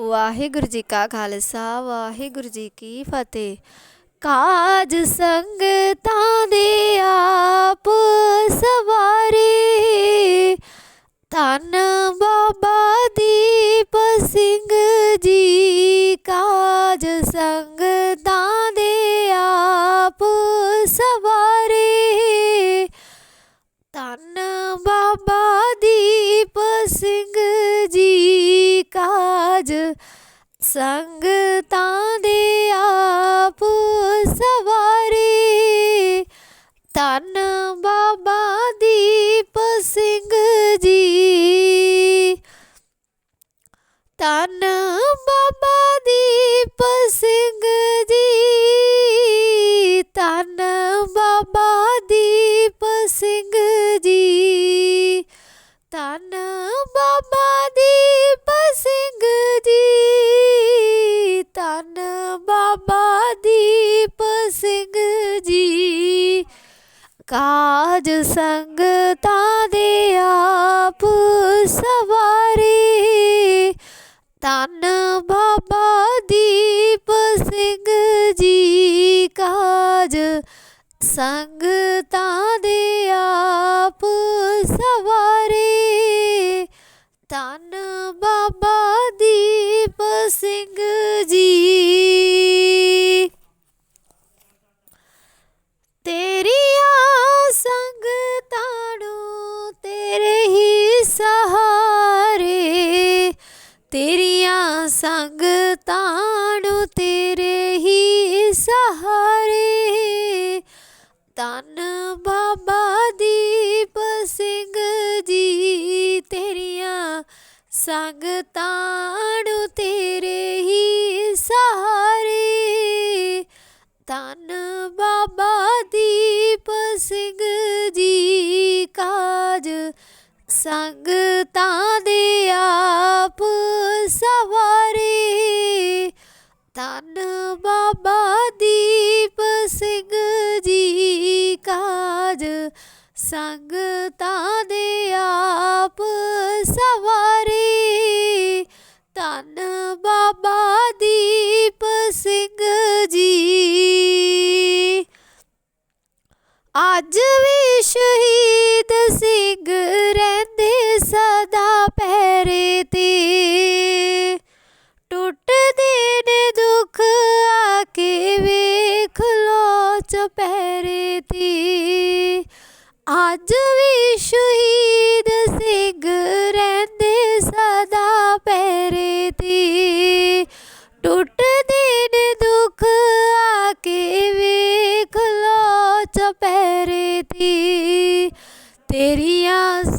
ਵਾਹਿਗੁਰੂ ਜੀ ਕਾ ਖਾਲਸਾ, ਵਾਹਿਗੁਰੂ ਜੀ ਕੀ ਫਤਿਹ। ਕਾਜ ਸੰਗਤਾਂ ਦੇ ਆਪ ਸਵਾਰੇ, ਧੰਨ ਬਾਬਾ ਦੀਪ ਸਿੰਘ ਜੀ। ਕਾਜ ਸੰਗ ਕਾਜ ਸੰਗਤਾਂ ਤਾਂ ਦੇ ਆਪ ਸਵਾਰੀ। ਧੰਨ ਬਾਬਾ ਦੀਪ ਸਿੰਘ ਜੀ ਕਾਜ। ਸੰਗ ਤਾਂ ਦੇ ਆਪ ਸਵਾਰੀ। ਧੰਨ ਬਾਬਾ ਦੀਪ ਸਿੰਘ ਤੇਰੀਆਂ ਸੰਗਤਾਂ ਨੂੰ ਤੇਰੇ ਹੀ ਸਹਾਰੇ। ਧੰਨ ਬਾਬਾ ਦੀਪ ਸਿੰਘ ਜੀ, ਤੇਰੀਆਂ ਸੰਗਤਾਂ ਨੂੰ ਤੇਰੇ ਹੀ ਸਹਾਰੇ। ਧੰਨ ਬਾਬਾ ਦੀਪ ਸਿੰਘ ਅੱਜ ਵੀ ਸ਼ਹੀਦ ਸਿੰਘ ਰਹਿੰਦੇ ਸਦਾ ਪਹਿਰੇ ਤੇ। ਟੁੱਟਦੇ ਨੇ ਦੁੱਖ ਆ ਕੇ ਵੇਖ ਲੋ ਚਪਹਿਰੇ ਤੇ। ਅੱਜ ਵੀ ਸ਼ਹੀਦ ਸਿੰਘ ਰਹਿੰਦੇ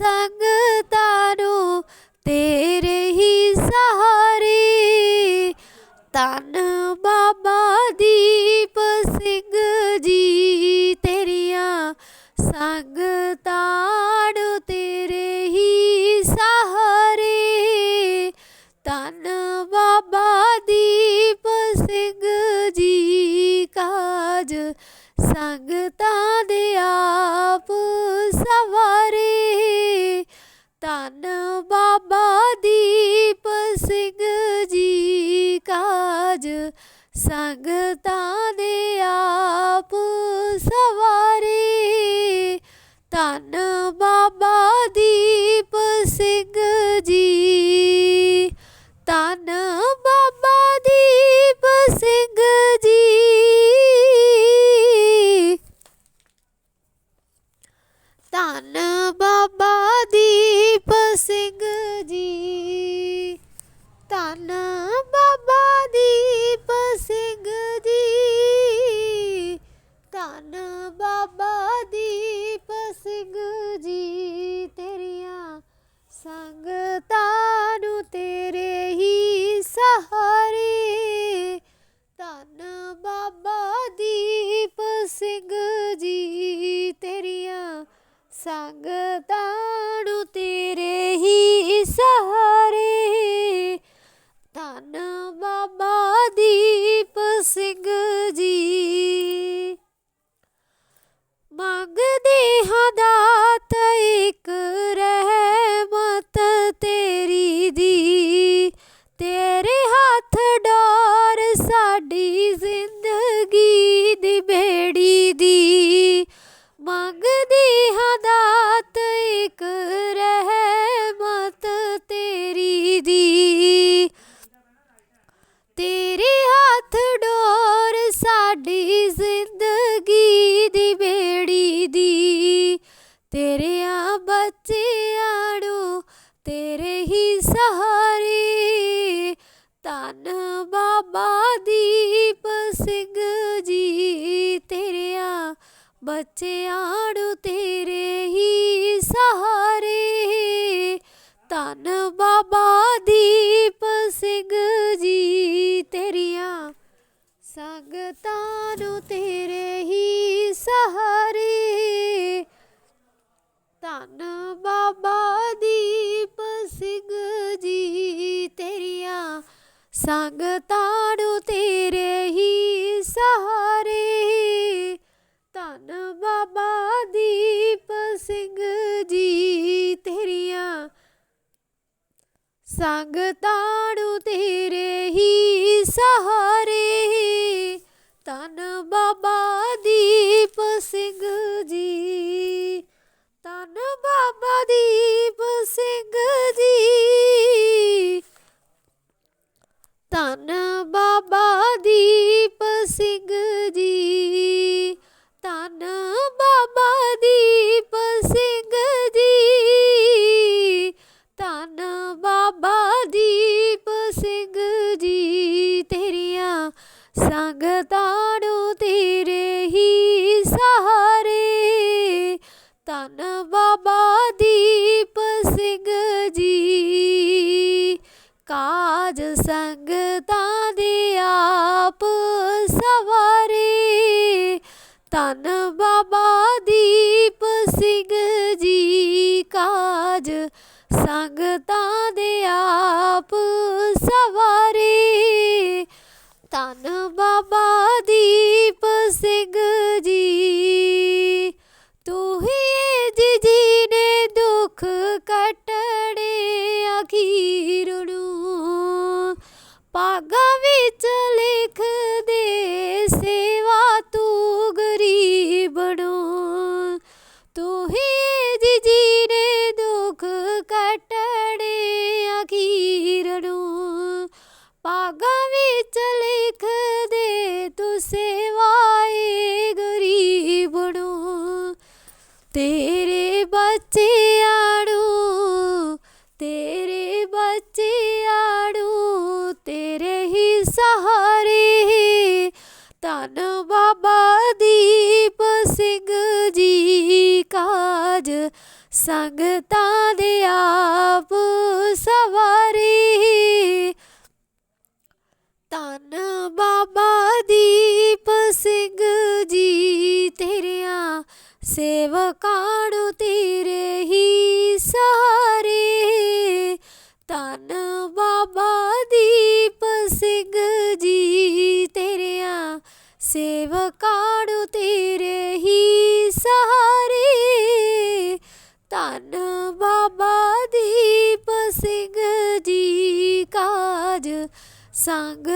ਸੰਗਤਾਂ ਨੂੰ ਤੇਰੇ ਹੀ ਸਹਾਰੇ। ਧੰਨ ਬਾਬਾ ਦੀਪ ਸਿੰਘ ਜੀ, ਤੇਰੀਆਂ ਸੰਗਤਾਂ ਨੂੰ ਤੇਰੇ ਹੀ ਸਹਾਰੇ। ਧੰਨ ਬਾਬਾ ਦੀਪ ਸਿੰਘ ਜੀ, ਕਾਜ ਸੰਗਤਾਂ ਕਾਜ ਸੰਗਤਾਂ ਦੇ ਆਪ ਸਵਾਰੀ ਧੰਨ ਬਾਬਾ ਬਾਬਾ ਦੀਪ ਸਿੰਘ ਜੀ, ਤੇਰੀਆਂ ਸੰਗਤਾਂ ਨੂੰ ਤੇਰੇ ਹੀ ਸਹਾਰੇ। ਧੰਨ ਬਾਬਾ ਦੀਪ ਸਿੰਘ ਜੀ, ਤੇਰੀਆਂ ਸੰਗਤਾਂ ਨੂੰ ਤੇਰੇ ਹੀ ਸਹਾਰੇ। ਧੰਨ ਬਾਬਾ ਦੀਪ ਸਿੰਘ হাদাতই ਧੰਨ ਬਾਬਾ ਦੀਪ ਸਿੰਘ ਜੀ ਤੇਰਿਆਂ ਬੱਚਿਆਂ ਨੂੰ ਤੇਰੇ ਹੀ ਸਹਾਰੇ ਧੰਨ ਬਾਬਾ ਦੀਪ ਸਿੰਘ ਜੀ ਤੇਰੀਆਂ ਸੰਗਤਾਂ ਨੂੰ ਤੇਰੇ ਹੀ ਸਹਾਰੇ ਧੰਨ ਬਾਬਾ ਦੀਪ ਸਿੰਘ ਜੀ ਤੇਰੀਆਂ ਸੰਗਤਾਂ ਨੂੰ ਤੇਰੇ ਹੀ ਸਹਾਰੇ। ਧੰਨ ਬਾਬਾ ਦੀਪ ਸਿੰਘ ਜੀ ਤੇਰੀਆਂ। ਸੰਗ ਤਾਣੂ ਤੇਰੇ ਹੀ ਸਹਾਰੇ। ਧੰਨ ਬਾਬਾ ਦੀਪ ਸਿੰਘ ਜੀ। ਧੰਨ ਬਾਬਾ ਦੀਪ ਸਿੰਘ ਜੀ ਧੰਨ ਬਾਬਾ ਦੀਪ ਸਿੰਘ ਜੀ। ਧੰਨ ਬਾਬਾ ਦੀਪ ਸਿੰਘ ਜੀ। ਧੰਨ ਬਾਬਾ ਦੀਪ ਸਿੰਘ ਜੀ। ਤੇਰੀਆਂ ਸੰਗਤਾਂ ਨੂੰ ਤੇਰੇ ਹੀ ਸਹਾਰੇ। ਧੰਨ ਬਾਬਾ ਦੀਪ ਸਿੰਘ ਜੀ। ਕਾਜ ਸੰਗਤਾਂ ਦੀ ਆਪ ਸਵਾਰੀ। ਧੰਨ ਬਾਬਾ ਦੀਪ ਸਿੰਘ ਜੀ ਕਾਜ ਸੰਗਤਾਂ ਦੇ ਆਪ ਸਵਾਰੀ। ਧੰਨ ਬਾਬਾ ਸੇਵਾ ਤੂੰ ਗਰੀਬ ਨੂੰ। ਤੂੰ ਹੀ ਜੀ ਜੀ ਦੁੱਖ ਕੱਟਣੇ ਅਖੀਰ ਨੂੰ। ਪਾਗਾਂ ਵਿੱਚ ਲਿਖ ਦੇ ਤੂੰ ਸੇਵਾਏ ਗਰੀਬ ਨੂੰ। ਤੇਰੇ ਬੱਚਿਆਂ ਧੰਨ ਬਾਬਾ ਦੀਪ ਸਿੰਘ ਜੀ ਕਾਜ, ਸੰਗਤਾਂ ਦੇ ਆਪ ਸਵਾਰੀ। ਧੰਨ ਬਾਬਾ ਦੀਪ ਸਿੰਘ ਜੀ ਤੇਰਿਆਂ ਸੇਵਕਾਂ ਨੂੰ ਸੰਗਤਾਂ